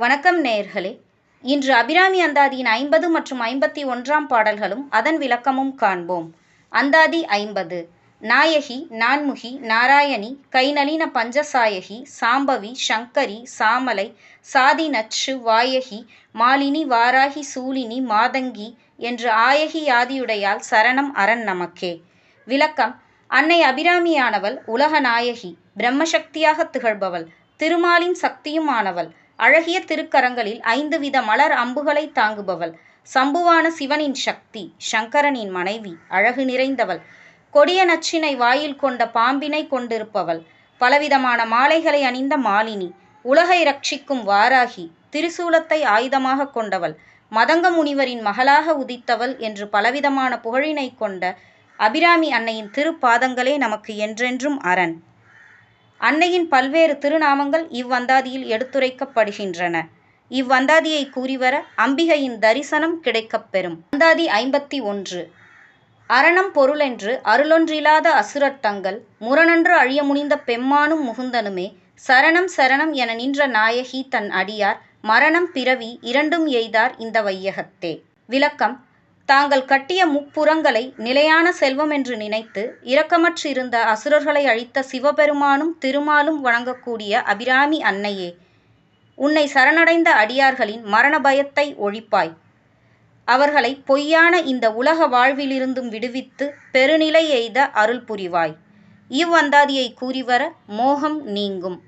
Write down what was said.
வணக்கம் நேயர்களே. இன்று அபிராமி அந்தாதியின் ஐம்பது மற்றும் ஐம்பத்தி ஒன்றாம் பாடல்களும் அதன் விளக்கமும் காண்போம். அந்தாதி ஐம்பது. நாயகி நான்முகி நாராயணி கைநளின பஞ்சசாயகி சாம்பவி சங்கரி சாமலை சாதி நச்சு வாயகி மாலினி வாராகி சூலினி மாதங்கி என்று ஆயகி யாதியுடையால் சரணம் அரண் நமக்கே. விளக்கம். அன்னை அபிராமியானவள் உலக நாயகி பிரம்மசக்தியாக திகழ்பவள் திருமாலின் சக்தியும் ஆனவள் அழகிய திருக்கரங்களில் ஐந்து வித மலர் அம்புகளை தாங்குபவள். சம்புவான சிவனின் சக்தி சங்கரனின் மனைவி அழகு நிறைந்தவள். கொடிய நச்சினை வாயில் கொண்ட பாம்பினை கொண்டிருப்பவள். பலவிதமான மாலைகளை அணிந்த மாலினி. உலகை ரட்சிக்கும் வாராகி திரிசூலத்தை ஆயுதமாக கொண்டவள். மதங்க முனிவரின் மகளாக உதித்தவள் என்று பலவிதமான புகழினை கொண்ட அபிராமி அன்னையின் திருப்பாதங்களே நமக்கு என்றென்றும் அரண். அன்னையின் பல்வேறு திருநாமங்கள் இவ்வந்தாதியில் எடுத்துரைக்கப்படுகின்றன. இவ்வந்தாதியை கூறிவர அம்பிகையின் தரிசனம் கிடைக்கப்பெறும் அந்தாதி ஐம்பத்தி ஒன்று. அரணம் பொருளென்று அருளொன்றில்லாத அசுரத்தங்கள் முரணன்று அழிய முனிந்த பெம்மானும் முகுந்தனுமே சரணம் சரணம் என நின்ற நாயகி தன் அடியார் மரணம் பிறவி இரண்டும் எய்தார் இந்த வையகத்தே. விளக்கம் தாங்கள் கட்டிய முப்புறங்களை நிலையான செல்வம் என்று நினைத்து இரக்கமற்றிருந்த அசுரர்களை அழித்த சிவபெருமானும் திருமாலும் வணங்கக்கூடிய அபிராமி அன்னையே உன்னை சரணடைந்த அடியார்களின் மரண பயத்தை ஒழிப்பாய். அவர்களை பொய்யான இந்த உலக வாழ்விலிருந்தும் விடுவித்து பெருநிலை எய்த அருள் புரிவாய். இவ்வந்தாதியை கூறிவர மோகம் நீங்கும்.